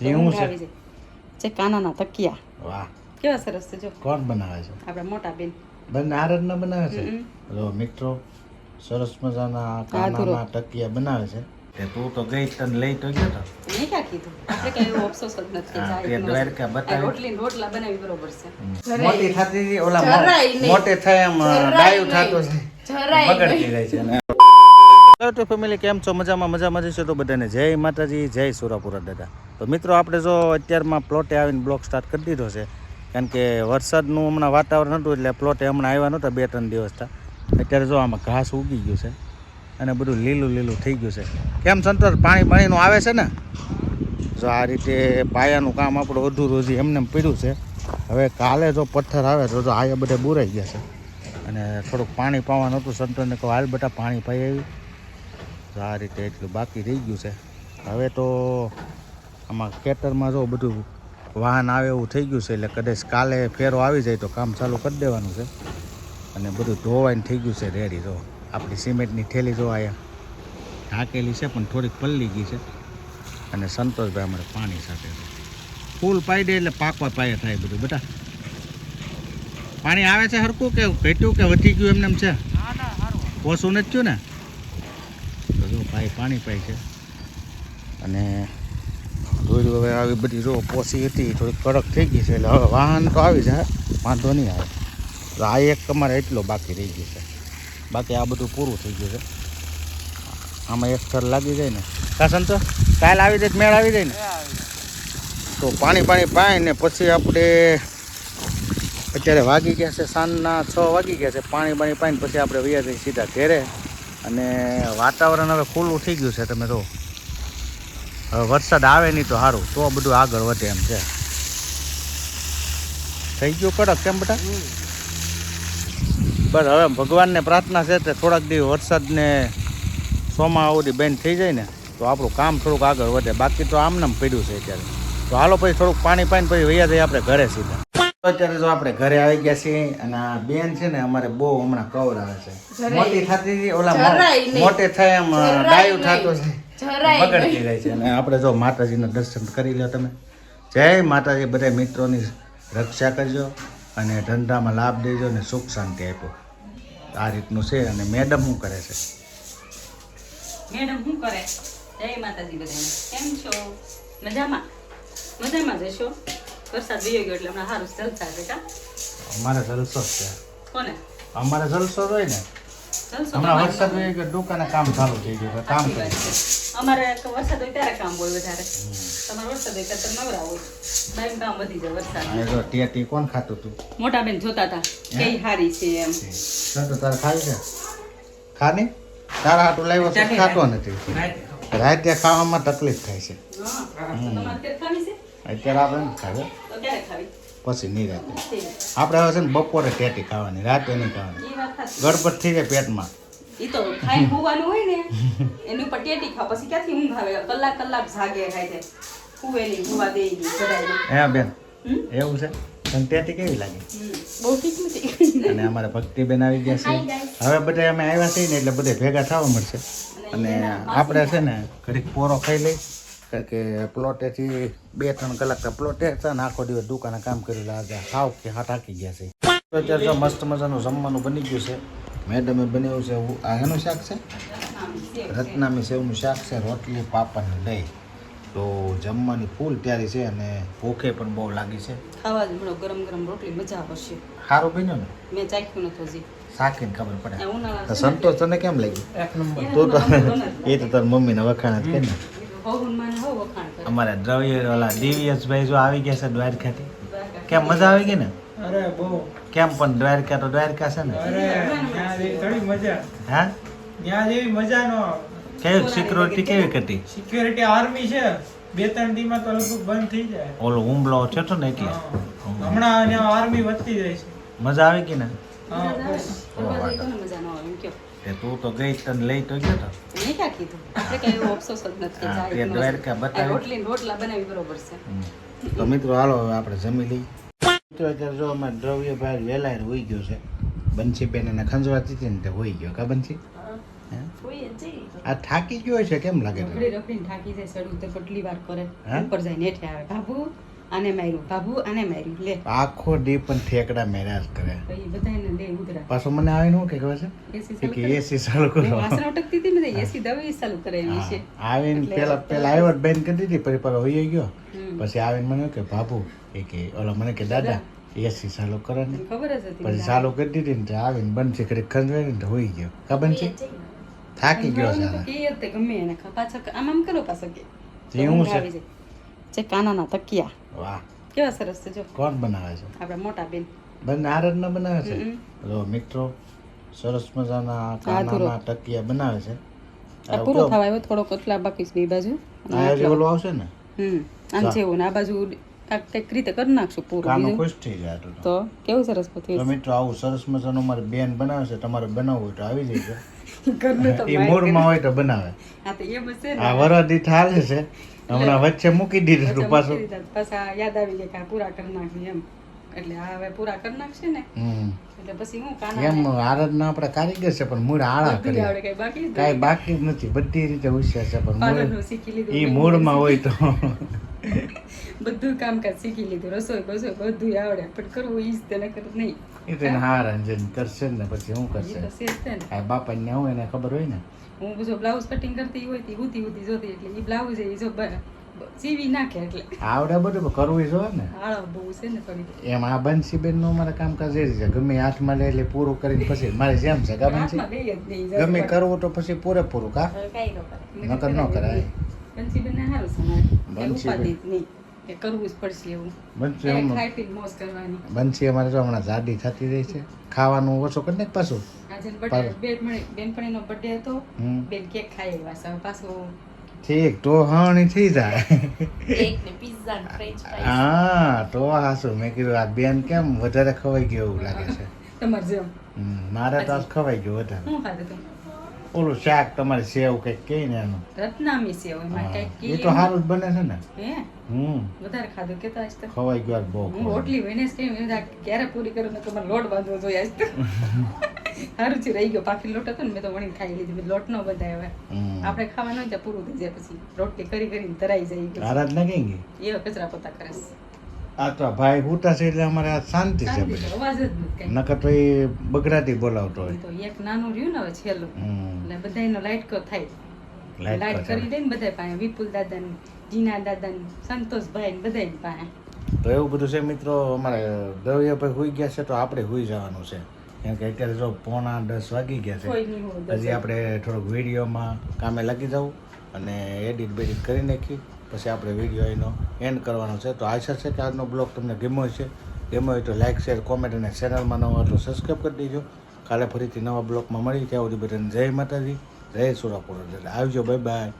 તો હું છે? જે કાનાના તકિયા. વાહ. કેવા સરસ છે જો. કોણ બનાવે છે? આપણા મોટા બેન. બંને હારજ ના બનાવે છે? હમ. મિત્રો સરસ મજાના. કાનાના તકિયા બનાવે છે. તે તું તો ગઈ તને લઈ તો ગયો તો. મેં ક્યાં કીધું? આપણે કઈ એવો અફસોસ જ નથી જાય તે દ્વારકા. બતાવી. રોટલી રોટલા બનાવી બરોબર છે. મોટી થતી હતી, ઓલા મોટે થાય એમ ડાયું નહીં. છે જરાય બગડતી રહે છે હેલો ટુ ફેમિલી કેમ છો? મજામાં મજામાં જશો તો બધાને. જય માતાજી જય સુરાપુરા દાદા. તો મિત્રો, આપણે જો અત્યારમાં પ્લોટે આવીને બ્લોક સ્ટાર્ટ કરી દીધો છે, કારણ કે વરસાદનું હમણાં વાતાવરણ હતું એટલે પ્લોટે હમણાં આવ્યા નહોતા બે ત્રણ દિવસતા અત્યારે જો આમાં ઘાસ ઉગી ગયું છે અને બધું લીલું લીલું થઈ ગયું છે. કેમ સંતોષ, પાણી પાણીનું આવે છે ને? જો આ રીતે પાયાનું કામ આપણું અધૂરું હજી એમને એમ પડ્યું છે. હવે કાલે જો પથ્થર આવે તો જો આયા બધા બુરાઈ ગયા છે. અને થોડુંક પાણી પાવાનું હતું સંતોષને કહો, હાલ બેટા પાણી પાઈ આવી. તો આ રીતે એટલું બાકી રહી ગયું છે. હવે તો આમાં ખેતરમાં જો બધું વાહન આવે એવું થઈ ગયું છે એટલે કદાચ કાલે ફેરો આવી જાય તો કામ ચાલુ કરી દેવાનું છે. અને બધું ધોવાઈને થઈ ગયું છે રેડી જો. આપણી સિમેન્ટની થેલી જો અહીંયા ઢાંકેલી છે પણ થોડીક પલ્લી ગઈ છે. અને સંતોષભાઈ અમારે પાણી સાથે ફૂલ પાઈ દે એટલે પાકવા પાયે થાય બધું. બેટા પાણી આવે છે હરકું કે ઘટ્યું કે વધી ગયું એમને એમ છે? ઓછું નથી થયું ને? તો જો ભાઈ પાણી પાય છે. અને દોરી હવે આવી બધી જો પોસી હતી થોડી કડક થઈ ગઈ છે, એટલે હવે વાહન તો આવી જાય, વાંધો નહીં આવે. તો આ એક તમારે એટલો બાકી રહી ગયો છે. બાકી આ બધું પૂરું થઈ ગયું છે. આમાં એક સ્તર લાગી જાય ને. કા સંતો કાલ આવી જાય મેળ આવી જાય ને? તો પાણી પાણી પાય ને પછી આપણે અત્યારે વાગી ગયા છે, સાંજના છ વાગી ગયા છે. પાણી પાણી પાઈને પછી આપણે વ્યાજ સીધા ઘેરે. અને વાતાવરણ હવે ખુલ્લું થઈ ગયું છે, તમે હવે વરસાદ આવે નહીં તો સારું તો બધું આગળ વધે એમ છે. થઈ ગયું કડક કેમ બેટા? બસ હવે ભગવાનને પ્રાર્થના છે તે થોડાક દિવસ વરસાદને સોમા સુધી બંધ થઈ જાય ને, તો આપણું કામ થોડુંક આગળ વધે. બાકી તો આમ નામ પડ્યું છે અત્યારે. તો હાલો પછી થોડુંક પાણી પાઈને પછી વૈયા જઈએ આપણે ઘરે સીધા. અત્યારે જો આપણે ઘરે આવી ગયા છીએ અને આ બેન છે ને અમારે બહુ હમણાં કવર આવે છે. મોટી થતી હતી, ઓલા મોટે થાય એમ ડાયું. થતું છે. બગડતી જાય છે. અને આપણે જો માતાજીના દર્શન કરી લો તમે. જય માતાજી બધા મિત્રોની રક્ષા કરજો અને ધંધામાં લાભ દેજો અને સુખ શાંતિ આપો. આ રીતનું છે અને મેડમ શું કરે છે? મેડમ શું કરે? જય માતાજી બધાને. કેમ છો? મજામાં? મજામાં જશો વરસાદ વયો ગયો એટલે હમણાં સારું જલસા છે કા? અમારે જલસો છે. કોને? અમારે જલસો હોય ને. જલસો હમણાં વરસાદ હોય કે દુકાને કામ ચાલુ થઈ ગયું છે કામ કરી અમારે વરસાદ હોય ત્યારે કામ હોય વધારે. તમારે વરસાદ હોય ત્યારે તમે નવરા હોય. કામ વધી જાય વરસાદ. જો ટેટી કોણ ખાતું તું? મોટા બેન જોતા હતા કઈ હારી છે એમ. તો તારે ખાવી છે? ખાની? તારા હાટું લાવ્યો છે ખાતો નથી. રાતે ખાવામાં તકલીફ થાય છે. હા. તમારે ખાવી છે? અત્યારે આપણે ખાવે. પછી નહીં રાતે. આપણે હવે છે ને બપોરે ટેટી ખાવાની રાતે નહીં ખાવાની. એ. ગડબડ થઈ જાય પેટમાં. ઈ તો ખાઈ હોવાનું હોય ને એની ઉપર ટેટી ખાવ પછી ક્યાંથી ઊંઘ આવે? કલાક કલાક જાગે ખાઈ જાય. હુવે નહીં દે નહીં જરાય નહીં. હે બેન એવું છે? તને ટેટી કેવી લાગી? બહુ ઠીક નથી. અને અમારે ભક્તિબેન આવી ગયા છે. હવે બધા અમે આવ્યા છીએ ને એટલે બધે ભેગા થવા મળશે. અને આપણે છે ને ઘડીક પોરો ખાઈ લઈ. કારણ કે પ્લોટેથી બે ત્રણ કલાક પ્લોટે હતા ને આખો દિવસ દુકાને કામ કરેલા હતા આજે હાવ કે હાથ હાકી ગયા છે. અત્યારે તો મસ્ત મજાનું જમવાનું બની ગયું છે. મેડમે બનાવ્યું છે આ એનું શાક છે? રત્નામી સેવનું શાક છે રોટલી પાપડ ને દહીં. તો જમવાની ફૂલ તૈયારી છે અને ભૂખે પણ બહુ લાગી છે. ખાવા જ મળો ગરમ ગરમ રોટલી મજા આવશે. સારું બન્યો ને? મેં ચાખ્યું નતો હજી. સાકીને ખબર પડે. સંતોષ તને કેમ લાગ્યું? એક નંબર. તું તો એ તો તાર મમ્મીને વખાણ જ કે ને. હોવું માને હોવ વખાણ કરે. અમારા દ્રવ્ય ઓલા દિવ્યસભાઈ જો આવી ગયા છે દ્વારકાથી. કેમ મજા આવી ગઈ ને? અરે બહુ. કેમ પણ દ્વારકા તો દ્વારકા છે ને? અરે થોડી મજા. હા? ત્યાં જેવી મજા નો કેવી સિક્યોરિટી કેવી હતી? સિક્યોરિટી આર્મી છે. બે ત્રણ દીમાં તો લગભગ બંધ થઈ જાય. ઓલો હુમલો છે તો ને એટલે? હમણાં આર્મી વધતી જાય છે. મજા આવી ગઈ ને? હા બસ જઈએ તો એમ કયો. તે તું તો ગઈ તને લઈ તો ગયો તો. મેં ક્યાં કીધું? આપણે કઈ એવો અફસોસ જ નથી જાય તે દ્વારકા બતાવી. રોટલી રોટલા બનાવી બરોબર છે. તો મિત્રો હાલો હવે આપણે જમી લઈએ. મિત્રો અત્યારે જો અમારે દ્રવ્યભાઈ વેલાય હોઈ ગયો છે. બંસીબેન એને ખંજવાતી હતી ને તે હોઈ ગયો. કા બંસી? આ થાકી ગયો છે કેમ લાગે? રખડી રખડીને થાકી જાય સડું તો કેટલી વાર કરે. ઉપર જાય નેઠે આવે. બાબુ આને માર્યું બાબુ આને માર્યું લે. આખો દી પણ ઠેકડા મેરાજ કરે. બધાને લે ઉધરા. પાછો મને આવે નું કે કહે છે? એસી કે. એસી ચાલુ કરો વાસણ અટકતી હતી ને એસી દવાઈ ચાલુ કરાવી છે. આવીને પેલા પેલા આવ્યો બેન કરી દીધી પછી પર હોઈ ગયો. પછી આવીને મને કે બાબુ એ કે ઓલા મને કે દાદા એસી ચાલુ કરો ને. ખબર જ હતી. પછી ચાલુ કરી દીધી ને આવીને બંધ છે કરી ખંજવાય ને તો હોઈ ગયો. ખબર છે? થાકી ગયો છે ગમે એને પાછો આમ આમ કરો પાછો કે. તે હું છે? છે કાનાના તકિયા. વાહ. કેવા સરસ છે જો. કોણ બનાવે છે? આપણા મોટા બેન. બંને આરજ ના બનાવે છે? જો મિત્રો સરસ મજાના કાનાના તકિયા બનાવે છે. આ પૂરો થવા આવ્યો થોડોક એટલા બાકી છે બે બાજુ. જે. ઓલું આવશે ને? હમ આમ. જેવું ને આ બાજુ કંઈક રીતે કરી નાખશું પૂરું કાનો ખુશ થઈ જાય તો. કેવું સરસ પછી મિત્રો આવું સરસ મજાનું મારી બેન બનાવે છે તમારે બનાવવું હોય તો આવી જજો. ઘરનું તો એ મૂળમાં હોય તો બનાવે. હા તો એમ છે ને. આ વરદી હાલે છે. હમણાં વચ્ચે મૂકી દીધું પાછું. પાછા યાદ આવી ગયા કે આ પૂરા કરી નાખી એમ. એટલે આ હવે પૂરા કરી નાખશે ને. એટલે પછી હું કાના એમ આરદના આપણે કારીગર છે પણ મૂળ આળા કરી આવડે કઈ બાકી જ કાંઈ બાકી નથી. બધી રીતે હોશિયાર છે પણ મૂળ શીખી લીધું એ મૂળમાં હોય તો. બધું કામકાજ શીખી લીધું રસોઈ બસોઈ બધું આવડે પણ કરવું ઈ જ તેને કર નહીં. એ તેને હાર અંજન કરશે ને પછી હું કરશે? તો બાપા ને હું એને ખબર હોય ને? હું જો બ્લાઉઝ કટિંગ કરતી હોય તી ઉતી ઉતી જોતી એટલે ઈ બ્લાઉઝ એ જો સીવી નાખે એટલે. આવડે બધું કરવું જોઈએ ને. આળો બહુ છે ને થોડી એમ આ બંસીબેનનું મારા કામકાજ એ છે ગમે હાથમાં લે એટલે પૂરું કરીને પછી મારે જેમ છે ગમે બંસી ગમે કરવું તો પછી પૂરેપૂરું કા? કરે નકર ન કરાય. બંસીબેન. ઉપાધિ જ નહીં. કે કરવું જ પડશે એવું. બંસી એ હમણાં ખાઈ પીને મોજ કરવાની. બંસી અમારે જો હમણાં જાડી થતી રહી છે. ખાવાનું ઓછું કરી નાખ પાછું. બેન બેનપણીનો બર્થડે હતો. બેન કેક ખાઈ આવ્યા પાછું ઠીક તો હણી થઈ જાય. કેક ને પિઝા ને ફ્રેન્ચ ફ્રાઈઝ હા તો હાસુ. મેં કીધું આ બેન કેમ વધારે ખવાઈ ગયું? એવું લાગે છે. તમારે જેમ. હમ, મારે તો ખવાઈ ગયું વધારે. ઓલું શાક તમારે સેવ કંઈક કે ને એનું. રત્નામી સેવ એમાં કંઈક કે એ તો સારું જ બને છે ને? હે? હમ. વધારે ખાધું કેતા આજ તો. ખવાઈ ગયો બહુ હું રોટલી વહીને કે કેમ એમ ક્યારે પૂરી કરું? ને તમારે લોટ બાંધવો જોઈએ આજ તો. સારું છે રહી ગયો. પાકી લોટ હતો ને મેં તો વણીને ખાઈ લીધી. મેં લોટ નો બધાય હવે. આપણે ખાવાનું હોય ત્યાં પૂરું થઈ જાય પછી. રોટલી કરી કરીને ધરાઈ જાય. આરાધના કઈ એ કચરા પોતા કરે છે. આ તો ભાઈ હુતા છે એટલે અમારે આ શાંતિ છે બધી. નકર તો એ બગડાટી બોલાવતો હોય. તો એક નાનું રહ્યું ને હવે છેલ્લું. એટલે લાઈટ કો થાય. લાઈટ લાઈટ કરી દે ને બધા પાસે વિપુલ દાદા ને જીના દાદા ને સંતોષભાઈ ને બધા પાસે. તો એવું બધું છે મિત્રો અમારે દ્રવ્યભાઈ હુઈ ગયા છે તો આપણે હુઈ જવાનું છે. કેમ કે અત્યારે જો પોણા દસ વાગી ગયા છે. હજી આપણે થોડોક વિડીયોમાં કામે લાગી જવું અને એડિટ બેડિટ કરી નાખી. પછી આપણે વીડિયો એનો એન્ડ કરવાનો છે. તો આશા છે કે આજનો બ્લોગ તમને ગમ્યો છે ગમ્યો હોય તો લાઇક શેર કોમેન્ટ અને ચેનલમાં નવો તો સબસ્ક્રાઈબ કરી દેજો. કાલે ફરીથી નવા બ્લોગમાં મળી ત્યાં સુધી બધાને જય માતાજી, જય સુરાપુર. આવજો બાય બાય